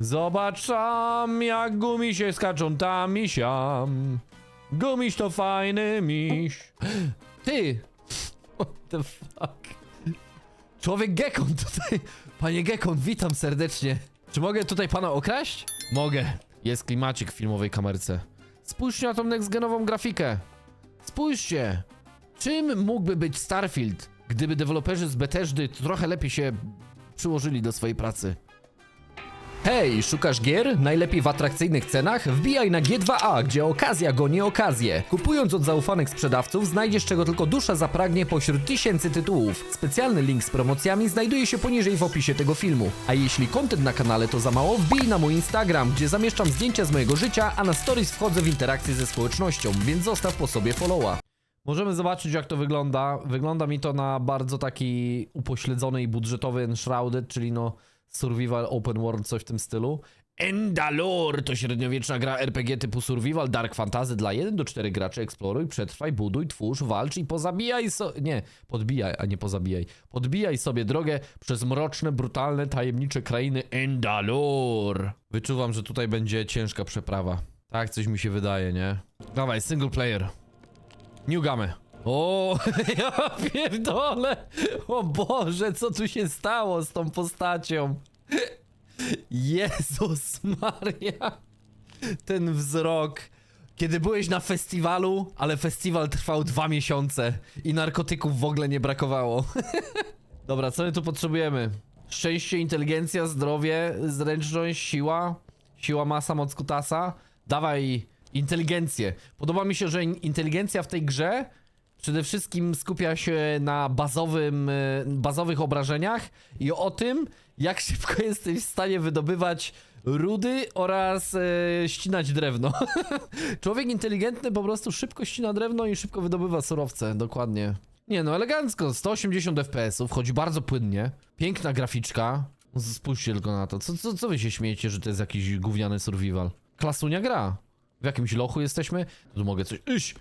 Zobacz tam, jak gumisie skaczą tam i siam. Gumiś to fajny miś. Ty! What the fuck? Człowiek Gekon tutaj. Panie Gekon, witam serdecznie. Czy mogę tutaj pana okraść? Mogę. Jest klimacik w filmowej kamerce. Spójrzcie na tą next-genową grafikę. Spójrzcie. Czym mógłby być Starfield, gdyby deweloperzy z Bethesdy trochę lepiej się przyłożyli do swojej pracy? Hej, szukasz gier? Najlepiej w atrakcyjnych cenach? Wbijaj na G2A, gdzie okazja goni okazję. Kupując od zaufanych sprzedawców, znajdziesz czego tylko dusza zapragnie pośród tysięcy tytułów. Specjalny link z promocjami znajduje się poniżej w opisie tego filmu. A jeśli content na kanale to za mało, wbij na mój Instagram, gdzie zamieszczam zdjęcia z mojego życia, a na stories wchodzę w interakcję ze społecznością, więc zostaw po sobie followa. Możemy zobaczyć jak to wygląda. Wygląda mi to na bardzo taki upośledzony i budżetowy Enshrouded, czyli no survival open world, coś w tym stylu. Endalore to średniowieczna gra RPG typu survival, dark fantasy dla 1 do 4 graczy. Eksploruj, przetrwaj, buduj, twórz, walcz i pozabijaj so... Nie, podbijaj, a nie pozabijaj. Podbijaj sobie drogę przez mroczne, brutalne, tajemnicze krainy Endalore. Wyczuwam, że tutaj będzie ciężka przeprawa. Tak, coś mi się wydaje, nie? Dawaj, single player. New Game. O, ja pierdolę! O Boże, co tu się stało z tą postacią? Jezus Maria! Ten wzrok. Kiedy byłeś na festiwalu, ale festiwal trwał dwa miesiące i narkotyków w ogóle nie brakowało. Dobra, co my tu potrzebujemy? Szczęście, inteligencja, zdrowie, zręczność, siła. Siła, masa, moc kutasa. Dawaj inteligencję. Podoba mi się, że in- inteligencja w tej grze przede wszystkim skupia się na bazowym, e, bazowych obrażeniach i o tym, jak szybko jesteś w stanie wydobywać rudy oraz e, ścinać drewno. Człowiek inteligentny po prostu szybko ścina drewno i szybko wydobywa surowce, dokładnie. Nie no, elegancko, 180 FPS-ów, chodzi bardzo płynnie. Piękna graficzka. Spójrzcie tylko na to. Co, co, co wy się śmiejecie, że to jest jakiś gówniany survival? Klasunia gra. W jakimś lochu jesteśmy? Tu mogę coś... Iść!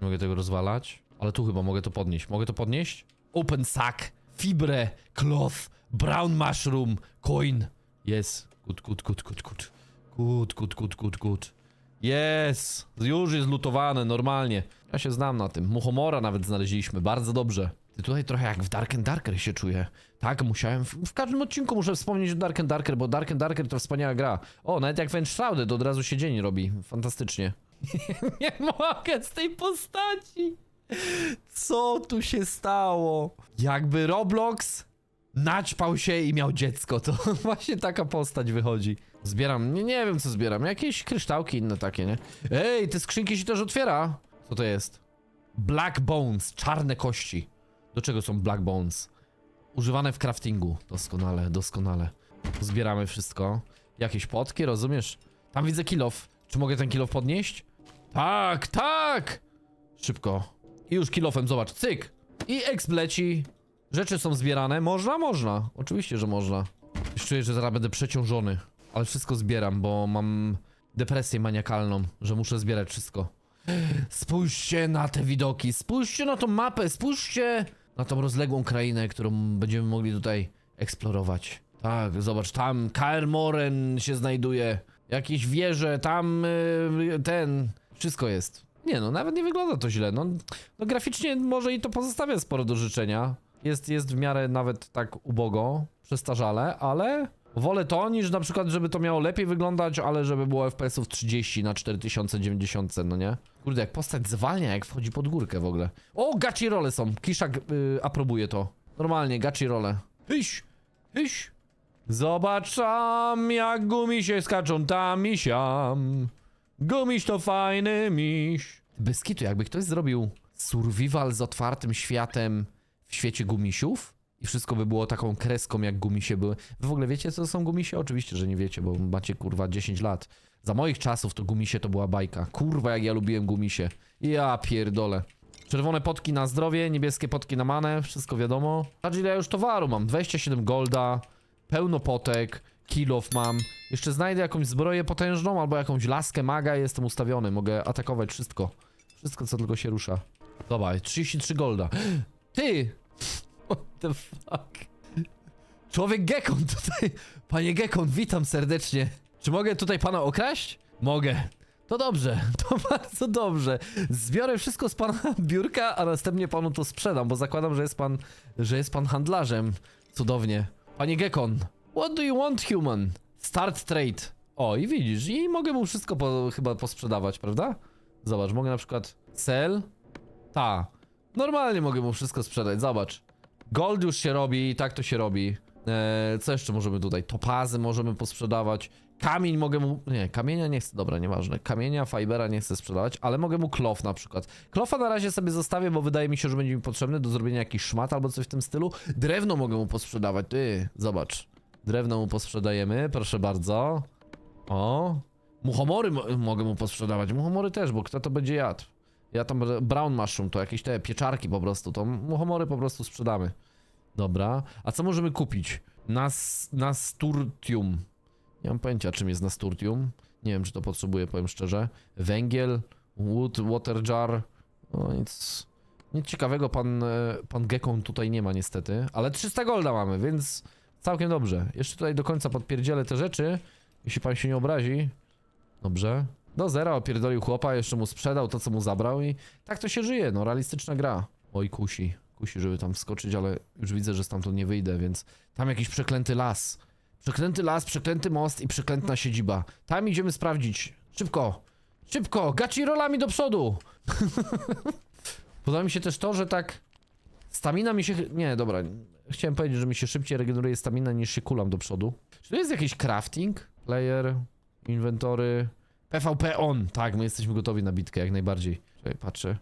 Mogę tego rozwalać. Ale tu chyba mogę to podnieść. Mogę to podnieść? Open sack, fibre, cloth, brown mushroom, coin. Yes. Good, good, good, good, good. Good, good, good, good, good. Yes. Już jest lutowane, normalnie. Ja się znam na tym. Muchomora nawet znaleźliśmy, bardzo dobrze. Ty tutaj trochę jak w Dark and Darker się czuję. Tak, musiałem. W, w każdym odcinku muszę wspomnieć o Dark and Darker, bo Dark and Darker to wspaniała gra. O, nawet jak w Enshrouded od razu się dzień robi. Fantastycznie. Nie mogę z tej postaci. Co tu się stało? Jakby Roblox naćpał się i miał dziecko, to właśnie taka postać wychodzi. Zbieram, nie, nie wiem co zbieram, jakieś kryształki inne takie, nie? Ej, te skrzynki się też otwiera. Co to jest? Black Bones, czarne kości. Do czego są Black Bones? Używane w craftingu. Doskonale, doskonale. Zbieramy wszystko. Jakieś potki, rozumiesz? Tam widzę kilof. Czy mogę ten kilof podnieść? Tak, tak! Szybko. I już kilofem, zobacz, cyk! I exp leci. Rzeczy są zbierane. Można? Można. Oczywiście, że można. Już czuję, że zaraz będę przeciążony. Ale wszystko zbieram, bo mam depresję maniakalną, że muszę zbierać wszystko. Spójrzcie na te widoki, spójrzcie na tą mapę, spójrzcie na tą rozległą krainę, którą będziemy mogli tutaj eksplorować. Tak, zobacz, tam Kaer Moren się znajduje, jakieś wieże, tam y, ten, wszystko jest. Nie no, nawet nie wygląda to źle, no, no graficznie może i to pozostawia sporo do życzenia. Jest, jest w miarę nawet tak ubogo, przestarzale, ale wolę to niż na przykład, żeby to miało lepiej wyglądać, ale żeby było FPS-ów 30 na 4090, no nie? Kurde, jak postać zwalnia, jak wchodzi pod górkę w ogóle. O, gaci role są. Kiszak y, aprobuje to. Normalnie, gaci role. Hyś, hyś. Zobacz tam, jak gumisie skaczą tam i siam. Gumiś to fajny miś. Bez kitu, jakby ktoś zrobił survival z otwartym światem w świecie gumisiów i wszystko by było taką kreską, jak gumisie były. Wy w ogóle wiecie, co to są gumisie? Oczywiście, że nie wiecie, bo macie kurwa 10 lat. Za moich czasów to gumisie to była bajka. Kurwa, jak ja lubiłem gumisie. Ja pierdolę. Czerwone potki na zdrowie, niebieskie potki na manę, wszystko wiadomo. Ile ja już towaru mam. 27 golda, pełno potek, kilof mam. Jeszcze znajdę jakąś zbroję potężną albo jakąś laskę maga jestem ustawiony. Mogę atakować wszystko. Wszystko, co tylko się rusza. Dobra, 33 golda. Ty! What the fuck? Człowiek Gekon tutaj. Panie Gekon, witam serdecznie. Czy mogę tutaj pana okraść? Mogę. To dobrze, to bardzo dobrze. Zbiorę wszystko z pana biurka, a następnie panu to sprzedam, bo zakładam, że jest pan, że jest pan handlarzem. Cudownie. Panie Gekon, what do you want, human? Start trade. O, i widzisz, i mogę mu wszystko po, chyba posprzedawać, prawda? Zobacz, mogę na przykład sell. Ta. Normalnie mogę mu wszystko sprzedać, zobacz. Gold już się robi, tak to się robi. Eee, co jeszcze możemy tutaj? Topazy możemy posprzedawać. Kamień mogę mu... Nie, kamienia nie chcę, dobra, nieważne. Kamienia, fibera nie chcę sprzedawać, ale mogę mu klof na przykład. Klofa na razie sobie zostawię, bo wydaje mi się, że będzie mi potrzebny do zrobienia jakiś szmat albo coś w tym stylu. Drewno mogę mu posprzedawać, ty, zobacz. Drewno mu posprzedajemy, proszę bardzo. O, muchomory mo mogę mu posprzedawać, muchomory też, bo kto to będzie jadł? Ja tam br- brown mushroom, to jakieś te pieczarki po prostu, to muchomory po prostu sprzedamy. Dobra, a co możemy kupić? Nas, nasturtium. Nie mam pojęcia czym jest nasturtium. Nie wiem czy to potrzebuję, powiem szczerze. Węgiel, wood, water jar. No nic, nic ciekawego pan, e, pan Gekon tutaj nie ma niestety. Ale 300 golda mamy, więc całkiem dobrze. Jeszcze tutaj do końca podpierdzielę te rzeczy, jeśli pan się nie obrazi. Dobrze. Do zera opierdolił chłopa, jeszcze mu sprzedał to, co mu zabrał i tak to się żyje, no realistyczna gra. Oj, kusi. Kusi, żeby tam wskoczyć, ale już widzę, że stamtąd nie wyjdę, więc tam jakiś przeklęty las. Przeklęty las, przeklęty most i przeklętna siedziba. Tam idziemy sprawdzić. Szybko! Szybko! Gaci rolami do przodu! Podoba mi się też to, że tak... Stamina mi się... Nie, dobra. Chciałem powiedzieć, że mi się szybciej regeneruje stamina niż się kulam do przodu. Czy to jest jakiś crafting? Player, inwentory... PvP on! Tak, my jesteśmy gotowi na bitkę, jak najbardziej. Czekaj, patrzę.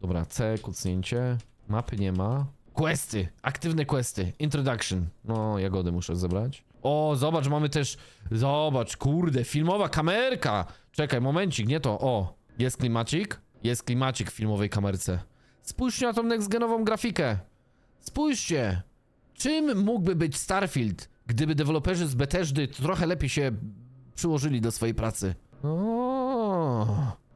Dobra, C, kucnięcie. Mapy nie ma. Questy! Aktywne questy. Introduction. No, jagody muszę zebrać. O, zobacz, mamy też... Zobacz, kurde, filmowa kamerka! Czekaj, momencik, nie to. O, jest klimacik? Jest klimacik w filmowej kamerce. Spójrzcie na tą next-genową grafikę. Spójrzcie! Czym mógłby być Starfield, gdyby deweloperzy z Bethesdy trochę lepiej się przyłożyli do swojej pracy? O,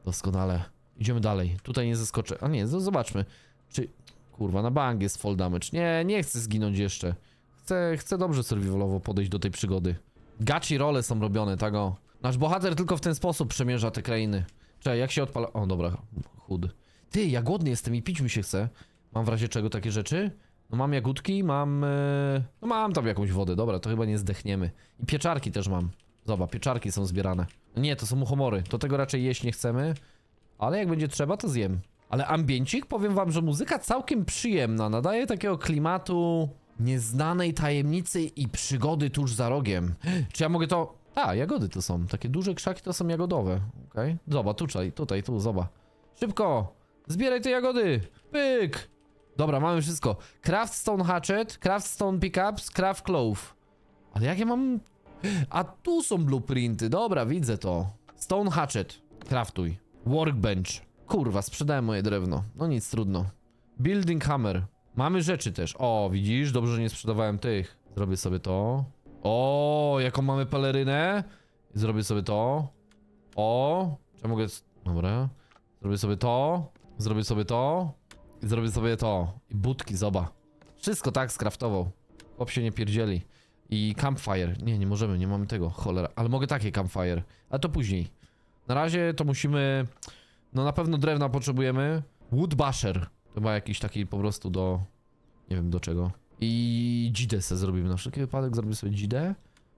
doskonale. Idziemy dalej. Tutaj nie zaskoczę. A nie, zobaczmy. Czy... Kurwa, na bank jest fall damage. Nie, nie chcę zginąć jeszcze. Chcę, chcę dobrze survivalowo podejść do tej przygody. Gachi role są robione, tak o. Nasz bohater tylko w ten sposób przemierza te krainy. Czekaj, jak się odpala... O, dobra, chud. Ty, ja głodny jestem i pić mi się chce. Mam w razie czego takie rzeczy? No mam jagódki, mam... e, No mam tam jakąś wodę, dobra, to chyba nie zdechniemy. I pieczarki też mam. Zobacz, pieczarki są zbierane. Nie, to są muchomory. To tego raczej jeść nie chcemy. Ale jak będzie trzeba, to zjem. Ale ambiencik, powiem wam, że muzyka całkiem przyjemna. Nadaje takiego klimatu nieznanej tajemnicy i przygody tuż za rogiem. Czy ja mogę to... A, jagody to są. Takie duże krzaki to są jagodowe. Okej. Zobacz, tutaj, tutaj, tu, zobacz. Szybko! Zbieraj te jagody! Pyk! Dobra, mamy wszystko. Craft Stone Hatchet, Craft Stone Pickups, Craft Clove. Ale jak ja mam... A tu są blueprinty, dobra, widzę to. Stone Hatchet, craftuj. Workbench. Kurwa, sprzedałem moje drewno. No nic, trudno. Building Hammer. Mamy rzeczy też. O, widzisz? Dobrze, że nie sprzedawałem tych. Zrobię sobie to. O, jaką mamy pelerynę. Zrobię sobie to. O, czy ja mogę... Dobra. Zrobię sobie to. Zrobię sobie to. I zrobię sobie to. I budki, zoba. Wszystko tak skraftował. Chłop się nie pierdzieli. I campfire. Nie, nie możemy, nie mamy tego. Cholera. Ale mogę takie campfire. A to później. Na razie to musimy... No na pewno drewna potrzebujemy. Wood basher. Chyba jakiś taki po prostu do... Nie wiem do czego. I dzidę se zrobimy. Na wszelki wypadek zrobię sobie dzidę.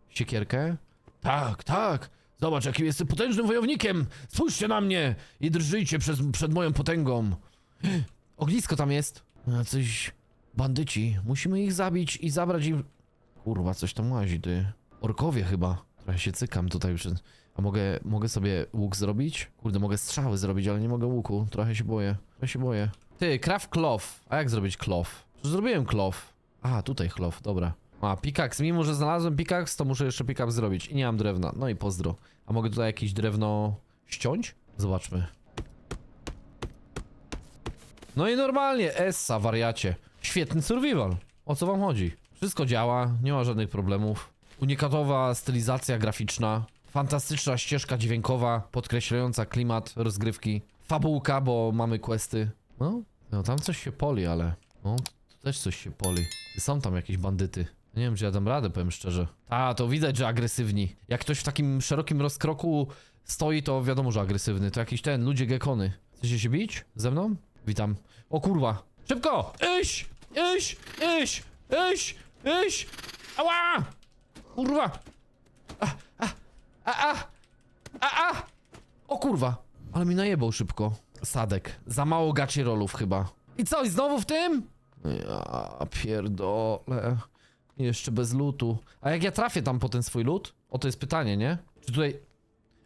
Siekierkę. Tak, tak. Zobacz, jakim jestem potężnym wojownikiem. Spójrzcie na mnie i drżyjcie przed, przed moją potęgą. Ognisko tam jest. A coś... Bandyci. Musimy ich zabić i zabrać im... Kurwa, coś tam łazi, ty. Orkowie chyba. Trochę się cykam tutaj już. A mogę, mogę sobie łuk zrobić? Kurde, mogę strzały zrobić, ale nie mogę łuku. Trochę się boję. Trochę się boję. Ty, craft cloth. A jak zrobić cloth? Przecież zrobiłem cloth. A, tutaj cloth, dobra. A, pickaxe. Mimo, że znalazłem pickaxe, to muszę jeszcze pickaxe zrobić. I nie mam drewna. No i pozdro. A mogę tutaj jakieś drewno ściąć? Zobaczmy. No i normalnie, Essa, wariacie. Świetny survival. O co wam chodzi? Wszystko działa, nie ma żadnych problemów. Unikatowa stylizacja graficzna. Fantastyczna ścieżka dźwiękowa, podkreślająca klimat rozgrywki. Fabułka, bo mamy questy. No, no tam coś się poli, ale... No, tu też coś się poli. Są tam jakieś bandyty. Nie wiem, czy ja dam radę, powiem szczerze. A, to widać, że agresywni. Jak ktoś w takim szerokim rozkroku stoi, to wiadomo, że agresywny. To jakiś ten, ludzie gekony. Chcecie się bić? Ze mną? Witam. O kurwa. Szybko! Iść! Iść! Iść! Iść! Iść! Ała! Kurwa! A, a, a, a, a, a! O kurwa! Ale mi najebał szybko. Sadek. Za mało gaci rolów chyba. I co, i znowu w tym? Ja pierdolę. Jeszcze bez lutu. A jak ja trafię tam po ten swój lód? O, to jest pytanie, nie? Czy tutaj...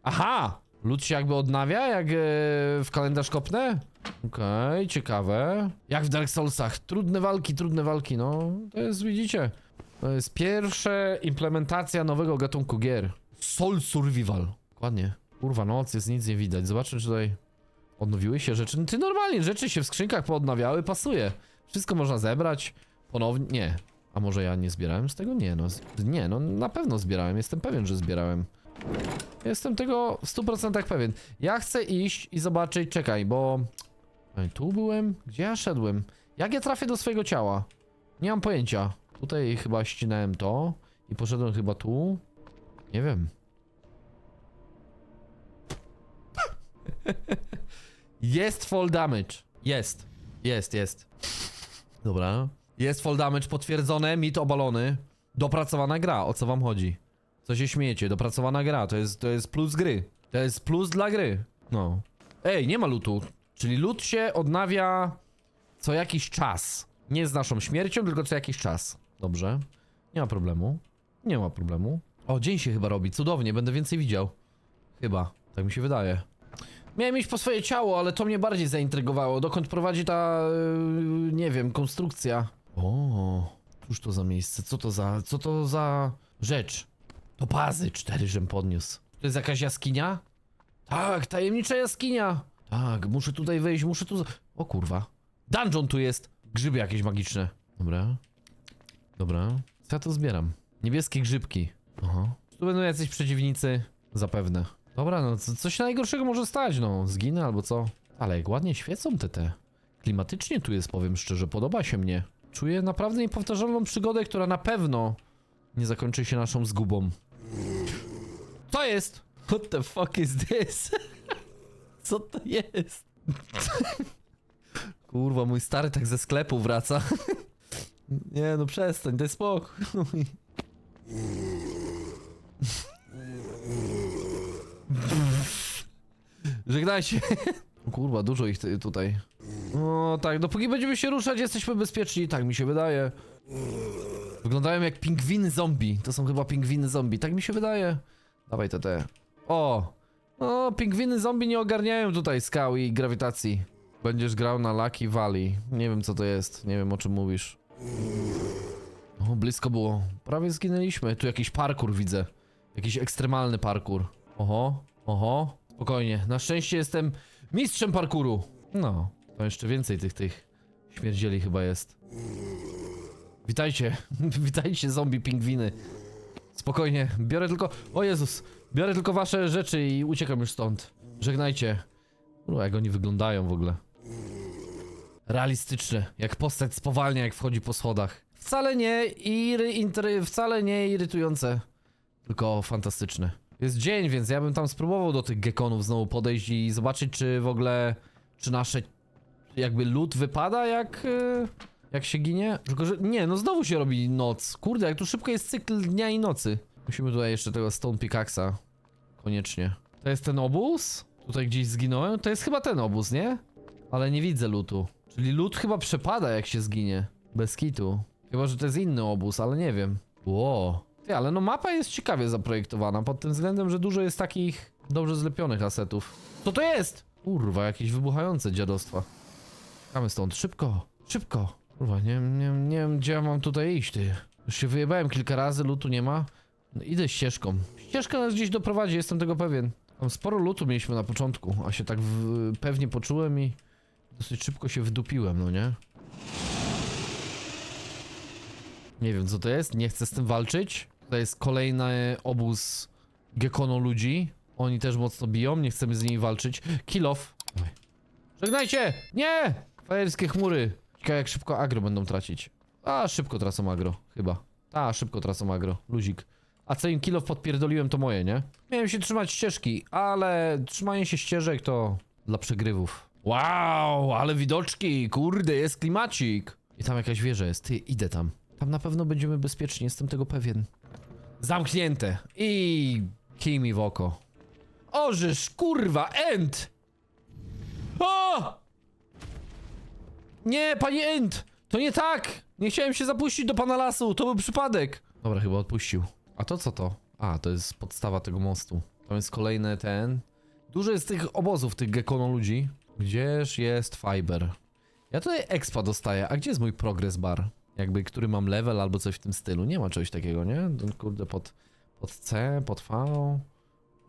Aha! Lód się jakby odnawia, jak e, w kalendarz kopnę? Okej, ciekawe. Jak w Dark Soulsach. Trudne walki, trudne walki, no. To jest, widzicie... To jest pierwsza implementacja nowego gatunku gier. Soul Survival. Dokładnie. Kurwa, noc jest, nic nie widać. Zobaczmy, czy tutaj odnowiły się rzeczy. Ty normalnie, rzeczy się w skrzynkach poodnawiały, pasuje. Wszystko można zebrać. Ponownie, nie. A może ja nie zbierałem z tego? Nie, no, nie, no na pewno zbierałem. Jestem pewien, że zbierałem. Jestem tego w 100% pewien. Ja chcę iść i zobaczyć, czekaj, bo... Tu byłem? Gdzie ja szedłem? Jak ja trafię do swojego ciała? Nie mam pojęcia. Tutaj chyba ścinałem to i poszedłem chyba tu. Nie wiem. Jest fall damage. Jest. Jest, jest. Dobra. Jest fall damage potwierdzone, mit obalony. Dopracowana gra, o co wam chodzi? Co się śmiejecie? Dopracowana gra, to jest, to jest plus gry. To jest plus dla gry. No. Ej, nie ma lutu. Czyli lód się odnawia co jakiś czas. Nie z naszą śmiercią, tylko co jakiś czas. Dobrze. Nie ma problemu. Nie ma problemu. O, dzień się chyba robi. Cudownie, będę więcej widział. Chyba. Tak mi się wydaje. Miałem iść po swoje ciało, ale to mnie bardziej zaintrygowało. Dokąd prowadzi ta, yy, nie wiem, konstrukcja. O, cóż to za miejsce? Co to za, co to za rzecz? To pazy, cztery żem podniósł. To jest jakaś jaskinia? Tak, tajemnicza jaskinia. Tak, muszę tutaj wejść, muszę tu... O kurwa. Dungeon tu jest. Grzyby jakieś magiczne. Dobra. Dobra. Co ja tu zbieram? Niebieskie grzybki. Aha. Tu będą jacyś przeciwnicy. Zapewne. Dobra, no co, coś najgorszego może stać, no. Zginę albo co. Ale jak ładnie świecą te te. Klimatycznie tu jest, powiem szczerze, podoba się mnie. Czuję naprawdę niepowtarzalną przygodę, która na pewno nie zakończy się naszą zgubą. Co jest? What the fuck is this? Co to jest? Kurwa, mój stary tak ze sklepu wraca. Nie no, przestań, daj spokój. Żegnajcie. O Kurwa, dużo ich tutaj. No tak, dopóki będziemy się ruszać, jesteśmy bezpieczni, tak mi się wydaje. Wyglądają jak pingwiny zombie. To są chyba pingwiny zombie, tak mi się wydaje. Dawaj te. O! O, pingwiny zombie nie ogarniają tutaj skał i grawitacji. Będziesz grał na Lucky Valley. Nie wiem co to jest, nie wiem o czym mówisz. O, blisko było. Prawie zginęliśmy. Tu jakiś parkour widzę. Jakiś ekstremalny parkour. Oho, oho. Spokojnie. Na szczęście jestem mistrzem parkouru. No, to jeszcze więcej tych tych śmierdzieli chyba jest. Witajcie. Witajcie zombie pingwiny. Spokojnie. Biorę tylko... O Jezus. Biorę tylko wasze rzeczy i uciekam już stąd. Żegnajcie. No, jak oni wyglądają w ogóle. Realistyczne. Jak postać spowalnia, jak wchodzi po schodach. Wcale nie iry, intry, wcale nie irytujące. Tylko fantastyczne. Jest dzień, więc ja bym tam spróbował do tych gekonów znowu podejść i zobaczyć, czy w ogóle, czy nasze jakby lód wypada, jak, y, jak się ginie. Tylko, że nie, no znowu się robi noc. Kurde, jak tu szybko jest cykl dnia i nocy. Musimy tutaj jeszcze tego Stone Pickaxa. Koniecznie. To jest ten obóz? Tutaj gdzieś zginąłem? To jest chyba ten obóz, nie? Ale nie widzę lutu. Czyli lód chyba przepada, jak się zginie. Bez kitu. Chyba, że to jest inny obóz, ale nie wiem. Ło. Ty, ale no mapa jest ciekawie zaprojektowana, pod tym względem, że dużo jest takich dobrze zlepionych asetów. Co to jest? Kurwa, jakieś wybuchające dziadostwa. Czekamy stąd, szybko, szybko. Kurwa, nie, nie, nie wiem, gdzie ja mam tutaj iść, ty. Już się wyjebałem kilka razy, lutu nie ma. No, idę ścieżką. Ścieżka nas gdzieś doprowadzi, jestem tego pewien. Tam sporo lutu mieliśmy na początku, a się tak w, pewnie poczułem i dosyć szybko się wdupiłem, no nie? Nie wiem co to jest, nie chcę z tym walczyć. To jest kolejny obóz gekono ludzi. Oni też mocno biją, nie chcemy z nimi walczyć. Kill off. Żegnajcie! Nie! Fajerskie chmury. Ciekawe jak szybko agro będą tracić. A, szybko tracą agro, chyba. Ta, szybko trasą agro. Luzik. A co im kilo podpierdoliłem, to moje, nie? Miałem się trzymać ścieżki, ale trzymanie się ścieżek to dla przegrywów. Wow, ale widoczki, kurde, jest klimacik. I tam jakaś wieża jest, ty, idę tam. Tam na pewno będziemy bezpieczni, jestem tego pewien. Zamknięte. I kij mi w oko. Ożysz, kurwa, end! O! Nie, panie end! To nie tak! Nie chciałem się zapuścić do pana lasu, to był przypadek. Dobra, chyba odpuścił. A to co to? A, to jest podstawa tego mostu. Tam jest kolejny ten. Dużo jest tych obozów, tych gekono ludzi. Gdzież jest fiber? Ja tutaj expa dostaję, a gdzie jest mój progress bar? Jakby, który mam level albo coś w tym stylu. Nie ma czegoś takiego, nie? To, Kurde, pod, pod C, pod V.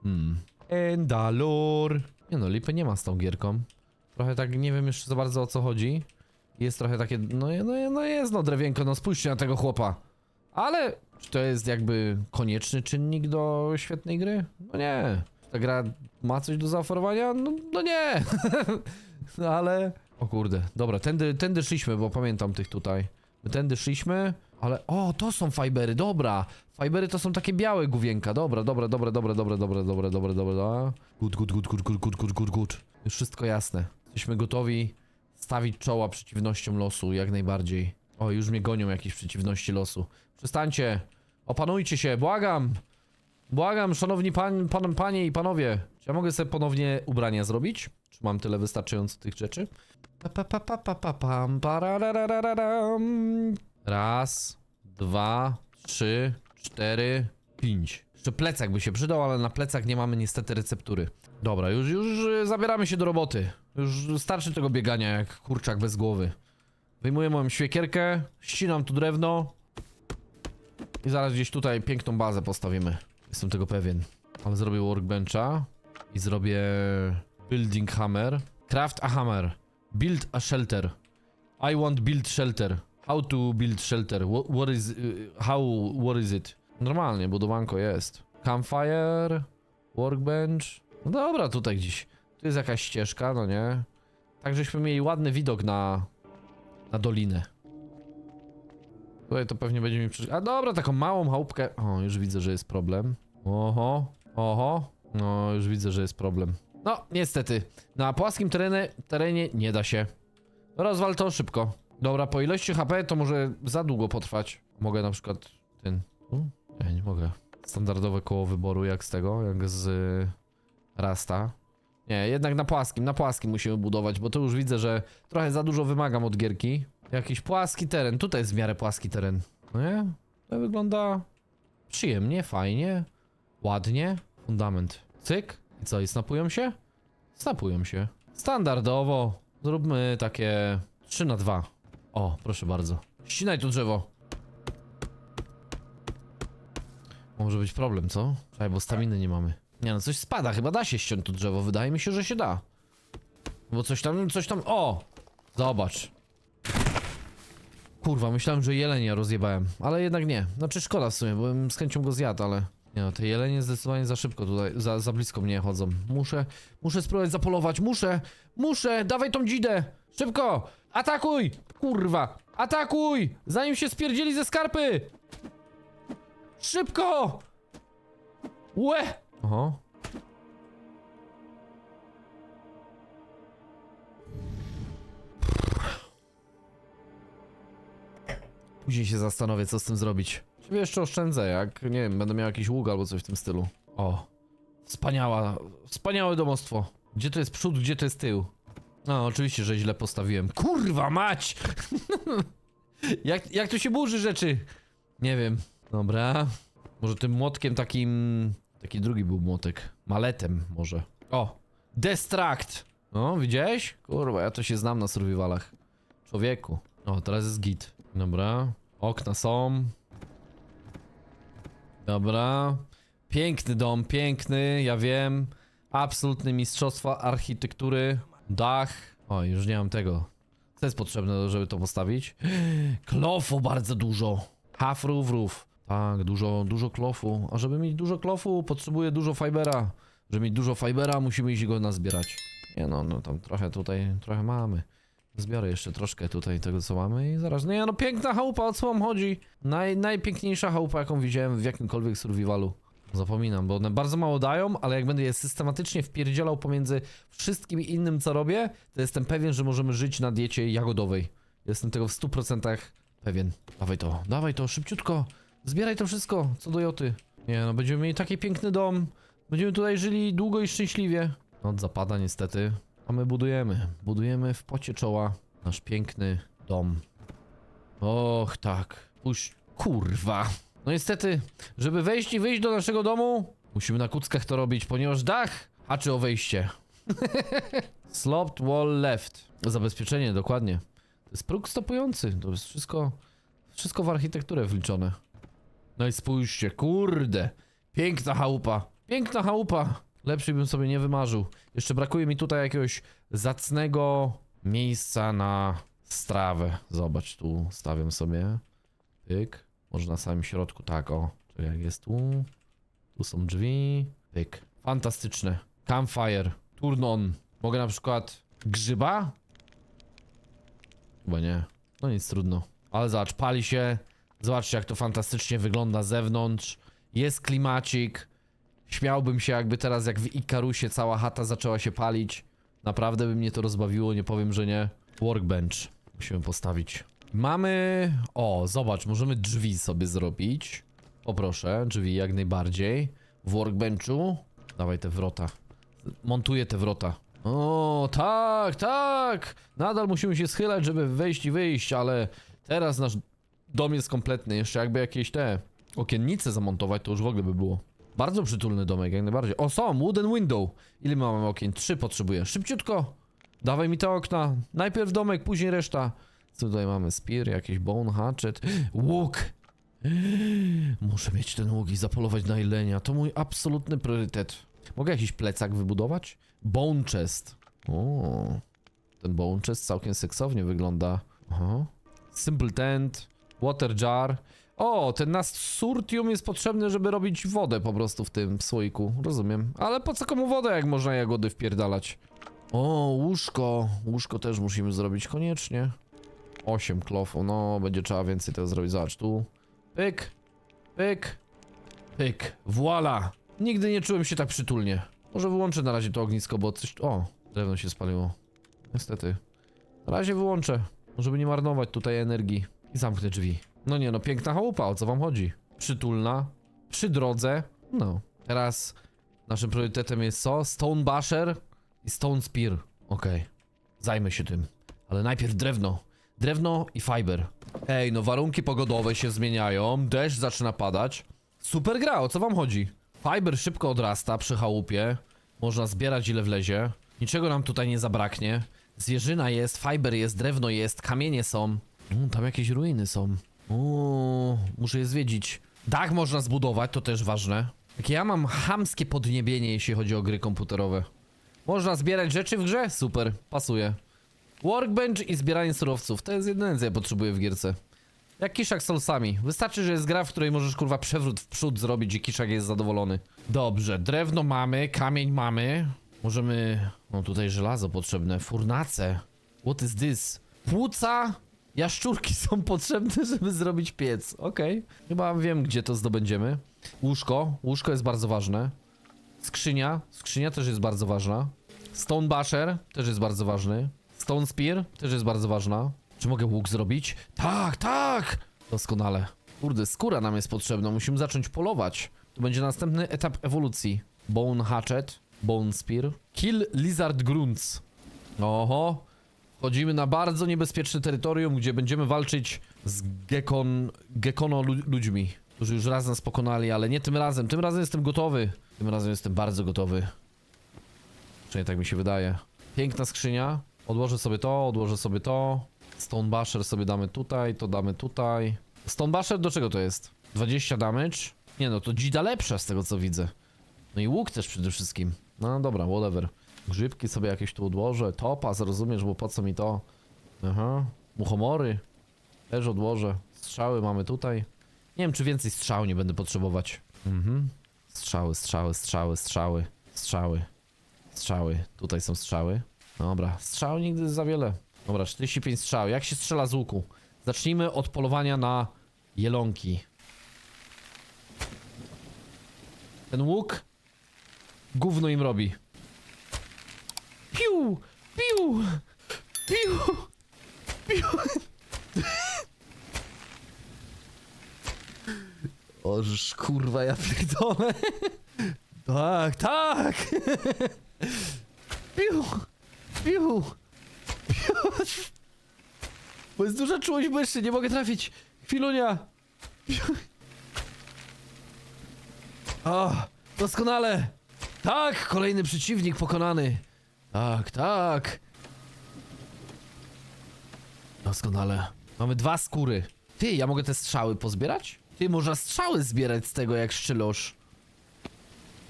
Hmm. Endalur. Nie no, lipy nie ma z tą gierką. Trochę tak nie wiem jeszcze za bardzo o co chodzi. Jest trochę takie, no, no, no jest no drewienko, no spójrzcie na tego chłopa. Ale czy to jest jakby konieczny czynnik do świetnej gry? No nie. Ta gra ma coś do zaoferowania? No, no nie. No ale... O kurde, dobra, tędy, tędy szliśmy, bo pamiętam tych tutaj. My tędy szliśmy, ale... O, to są fibery, dobra. Fibery to są takie białe główienka, dobra, dobra, dobra, dobra, dobra, dobra, dobra, dobra, dobra, dobra. Good, good, good, good, good, good, good, good, good. Już wszystko jasne. Jesteśmy gotowi stawić czoła przeciwnościom losu, jak najbardziej. O, już mnie gonią jakieś przeciwności losu. Przestańcie, opanujcie się, błagam. Błagam, szanowni pan, pan, panie i panowie. Czy ja mogę sobie ponownie ubrania zrobić? Czy mam tyle wystarczająco tych rzeczy? Raz, dwa, trzy, cztery, pięć. Jeszcze plecak by się przydał, ale na plecak nie mamy niestety receptury. Dobra, już, już y, zabieramy się do roboty. Już starczy tego biegania jak kurczak bez głowy. Wyjmuję moją świekierkę, ścinam tu drewno i zaraz gdzieś tutaj piękną bazę postawimy. Jestem tego pewien. Ale zrobię workbencha i zrobię building hammer. Craft a hammer. Build a shelter. I want build shelter. How to build shelter? What, what is... y, how... what is it? Normalnie, budowanko jest. Campfire. Workbench. No dobra, tutaj gdzieś. Tu jest jakaś ścieżka, no nie? Tak, żeśmy mieli ładny widok na... na dolinę. Tutaj to pewnie będzie mi przy... A dobra, taką małą chałupkę. O, już widzę, że jest problem. Oho, oho. No, już widzę, że jest problem. No, niestety. Na płaskim terenie, terenie nie da się. Rozwal to szybko. Dobra, po ilości HP to może za długo potrwać. Mogę na przykład ten... Tu? Nie, nie mogę. Standardowe koło wyboru jak z tego, jak z y, Rasta. Nie, jednak na płaskim, na płaskim musimy budować, bo tu już widzę, że trochę za dużo wymagam od gierki. Jakiś płaski teren, tutaj jest w miarę płaski teren. No nie? To wygląda przyjemnie, fajnie, ładnie. Fundament. Cyk. I co, i snapują się? Snapują się. Standardowo. Zróbmy takie 3 na 2. O, proszę bardzo. Ścinaj tu drzewo. Może być problem, co? Czekaj, bo staminy nie mamy. Nie no, coś spada, chyba da się ściąć tu drzewo. Wydaje mi się, że się da. Bo coś tam, coś tam... O! Zobacz. Kurwa, myślałem, że jelenia rozjebałem, ale jednak nie. Znaczy szkoda w sumie, bo bym z chęcią go zjadł, ale... Nie no, te jelenie zdecydowanie za szybko tutaj, za, za blisko mnie chodzą. Muszę, muszę spróbować zapolować, muszę, muszę, dawaj tą dzidę! Szybko! Atakuj! Kurwa! Atakuj! Zanim się spierdzieli ze skarpy! Szybko! Łe! Oho. Później się zastanowię, co z tym zrobić. Czy jeszcze oszczędzę, jak, nie wiem, będę miał jakiś łuk albo coś w tym stylu. O. Wspaniała, wspaniałe domostwo. Gdzie to jest przód, gdzie to jest tył? No, oczywiście, że źle postawiłem. Kurwa mać! jak, jak to się burzy rzeczy? Nie wiem. Dobra. Może tym młotkiem takim... Taki drugi był młotek. Maletem może. O! Destruct! No, widziałeś? Kurwa, ja to się znam na survivalach. Człowieku. O, teraz jest git. Dobra. Okna są. Dobra. Piękny dom, piękny, ja wiem. Absolutne mistrzostwo architektury. Dach. O, już nie mam tego. Co jest potrzebne, żeby to postawić? Klofu bardzo dużo. Roof roof. Tak, dużo, dużo klofu. A żeby mieć dużo klofu, potrzebuję dużo fibera. Żeby mieć dużo fibera, musimy iść go nazbierać. Nie no, no tam trochę tutaj, trochę mamy. Zbiorę jeszcze troszkę tutaj tego, co mamy i zaraz... Nie no, piękna chałupa, o co wam chodzi? Naj, najpiękniejsza chałupa, jaką widziałem w jakimkolwiek survivalu. Zapominam, bo one bardzo mało dają, ale jak będę je systematycznie wpierdzielał pomiędzy wszystkim innym, co robię, to jestem pewien, że możemy żyć na diecie jagodowej. Jestem tego w 100% pewien. Dawaj to, dawaj to, szybciutko. Zbieraj to wszystko, co do joty. Nie no, będziemy mieli taki piękny dom. Będziemy tutaj żyli długo i szczęśliwie. Noc zapada niestety, a my budujemy. Budujemy w pocie czoła nasz piękny dom. Och, tak. Puść. Kurwa. No niestety, żeby wejść i wyjść do naszego domu, musimy na kuckach to robić, ponieważ dach haczy o wejście. Sloped wall left. Zabezpieczenie, dokładnie. To jest próg stopujący. To jest wszystko, wszystko w architekturę wliczone. No i spójrzcie, kurde. Piękna chałupa. Piękna chałupa. Lepszy bym sobie nie wymarzył. Jeszcze brakuje mi tutaj jakiegoś zacnego miejsca na strawę. Zobacz, tu stawiam sobie. Pyk. Może na samym środku, tak o. Czyli jak jest tu. Tu są drzwi. Pyk. Fantastyczne. Campfire. Turn on. Mogę na przykład grzyba? Chyba nie. No nic, trudno. Ale zobacz, pali się. Zobaczcie, jak to fantastycznie wygląda z zewnątrz. Jest klimacik. Śmiałbym się, jakby teraz, jak w Ikarusie, cała chata zaczęła się palić. Naprawdę by mnie to rozbawiło, nie powiem, że nie. Workbench. Musimy postawić. Mamy... O, zobacz, możemy drzwi sobie zrobić. Poproszę, drzwi jak najbardziej. W workbenchu. Dawaj te wrota. Montuję te wrota. O, tak, tak! Nadal musimy się schylać, żeby wejść i wyjść, ale teraz nasz dom jest kompletny. Jeszcze jakby jakieś te okiennice zamontować, to już w ogóle by było. Bardzo przytulny domek, jak najbardziej. O, są, wooden window. Ile my mamy okien? Trzy potrzebuję. Szybciutko! Dawaj mi te okna. Najpierw domek, później reszta. Co tutaj mamy? Spear, jakiś bone, hatchet. Łuk! Muszę mieć ten łuk i zapolować na jelenia. To mój absolutny priorytet. Mogę jakiś plecak wybudować? Bone chest. O, ten bone chest całkiem seksownie wygląda. Aha. Simple tent, water jar. O, ten nas surtium jest potrzebny, żeby robić wodę po prostu w tym słoiku. Rozumiem. Ale po co komu wodę, jak można jagody wpierdalać? O, łóżko. Łóżko też musimy zrobić koniecznie. 8 klofu, no będzie trzeba więcej tego zrobić. Zobacz, tu. Pyk, pyk, pyk. Voila! Nigdy nie czułem się tak przytulnie. Może wyłączę na razie to ognisko, bo coś... O, drewno się spaliło. Niestety. Na razie wyłączę, żeby nie marnować tutaj energii. I zamknę drzwi. No nie no, piękna chałupa, o co wam chodzi? Przytulna, przy drodze. No. Teraz naszym priorytetem jest co? Stone Basher i Stone Spear. Okej. Zajmę się tym. Ale najpierw drewno. Drewno i fiber. Ej, no warunki pogodowe się zmieniają, deszcz zaczyna padać. Super gra, o co wam chodzi? Fiber szybko odrasta przy chałupie. Można zbierać ile wlezie. Niczego nam tutaj nie zabraknie. Zwierzyna jest, fiber jest, drewno jest, kamienie są. Mm, tam jakieś ruiny są. Uuu, muszę je zwiedzić. Dach można zbudować, to też ważne. Jakie ja mam chamskie podniebienie, jeśli chodzi o gry komputerowe. Można zbierać rzeczy w grze? Super, pasuje. Workbench i zbieranie surowców. To jest jedyne, co ja potrzebuję w gierce. Jak kiszak z solsami. Wystarczy, że jest gra, w której możesz kurwa przewrót w przód zrobić i kiszak jest zadowolony. Dobrze, drewno mamy, kamień mamy. Możemy... No tutaj żelazo potrzebne. Furnace. What is this? Płuca? Jaszczurki są potrzebne, żeby zrobić piec. Okej. Chyba wiem, gdzie to zdobędziemy. Łóżko. Łóżko jest bardzo ważne. Skrzynia. Skrzynia też jest bardzo ważna. Stone Basher też jest bardzo ważny. Stone Spear też jest bardzo ważna. Czy mogę łuk zrobić? Tak, tak! Doskonale. Kurde, skóra nam jest potrzebna. Musimy zacząć polować. To będzie następny etap ewolucji. Bone Hatchet, Bone Spear. Kill Lizard Grunts. Oho. Wchodzimy na bardzo niebezpieczne terytorium, gdzie będziemy walczyć z gekon... gekono lu ludźmi, którzy już raz nas pokonali, ale nie tym razem. Tym razem jestem gotowy. Tym razem jestem bardzo gotowy. Przynajmniej tak mi się wydaje. Piękna skrzynia. Odłożę sobie to, odłożę sobie to. Stone Basher sobie damy tutaj, to damy tutaj. Stone Basher do czego to jest? 20 damage? Nie no, to dzida lepsza z tego co widzę. No i łuk też przede wszystkim. No dobra, whatever. Grzybki sobie jakieś tu odłożę. Topa, zrozumiesz, bo po co mi to? Aha. Muchomory. Też odłożę. Strzały mamy tutaj. Nie wiem, czy więcej strzał nie będę potrzebować. Mhm. Strzały, strzały, strzały, strzały, strzały, strzały. Tutaj są strzały. Dobra, strzał nigdy za wiele. Dobra, 45 strzał. Jak się strzela z łuku? Zacznijmy od polowania na jelonki. Ten łuk gówno im robi. Piu! Piu! Piu! Piu! Oż kurwa, ja pierdolę. Tak, tak! Piu! Piu! Piu! Bo jest duża czułość myszy, nie mogę trafić. Chwilunia! Piu! O, doskonale! Tak, kolejny przeciwnik pokonany. Tak, tak. Doskonale. Mamy dwa skóry. Ty, ja mogę te strzały pozbierać? Ty, można strzały zbierać z tego jak szczylosz.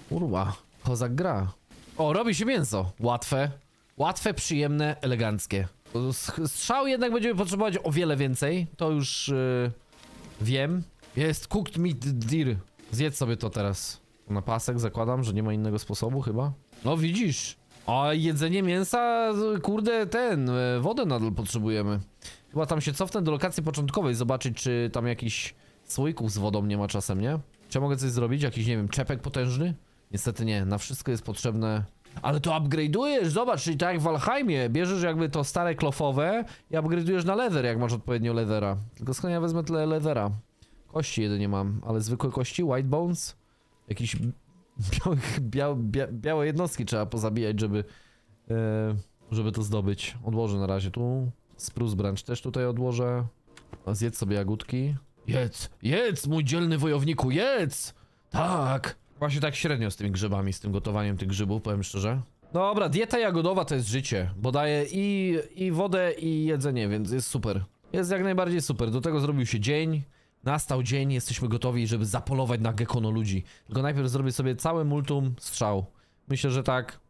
Kurwa, kozak gra. O, robi się mięso. Łatwe. Łatwe, przyjemne, eleganckie. Strzał jednak będziemy potrzebować o wiele więcej. To już yy, wiem. Jest cooked meat deer. Zjedz sobie to teraz. Na pasek zakładam, że nie ma innego sposobu chyba. No widzisz. A jedzenie mięsa, kurde, ten, e, wodę nadal potrzebujemy. Chyba tam się cofnę do lokacji początkowej, zobaczyć czy tam jakiś słoików z wodą nie ma czasem, nie? Czy ja mogę coś zrobić? Jakiś, nie wiem, czepek potężny? Niestety nie, na wszystko jest potrzebne... Ale to upgrade'ujesz, zobacz, czyli tak jak w Valheimie, bierzesz jakby to stare klofowe i upgrade'ujesz na leather, jak masz odpowiednio leathera. Tylko skąd ja wezmę tyle leathera? Kości jedynie mam, ale zwykłe kości, white bones, jakieś białych, bia, bia, białe jednostki trzeba pozabijać, żeby, e, żeby to zdobyć. Odłożę na razie tu. Spruce branch też tutaj odłożę. A zjedz sobie jagódki. Jedz, jedz, mój dzielny wojowniku, jedz! Tak! Właśnie tak średnio z tymi grzybami, z tym gotowaniem tych grzybów, powiem szczerze. Dobra, dieta jagodowa to jest życie, bo daje i, i wodę, i jedzenie, więc jest super. Jest jak najbardziej super. Do tego zrobił się dzień, nastał dzień, jesteśmy gotowi, żeby zapolować na gekono ludzi. Tylko najpierw zrobię sobie całe multum strzał. Myślę, że tak.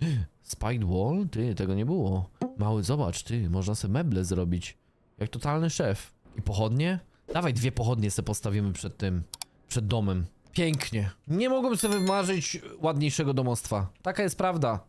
Spiked wall? Ty, tego nie było. Mały, zobacz, ty, można sobie meble zrobić. Jak totalny szef. I pochodnie? Dawaj dwie pochodnie sobie postawimy przed tym, przed domem. Pięknie. Nie mogłem sobie wymarzyć ładniejszego domostwa. Taka jest prawda.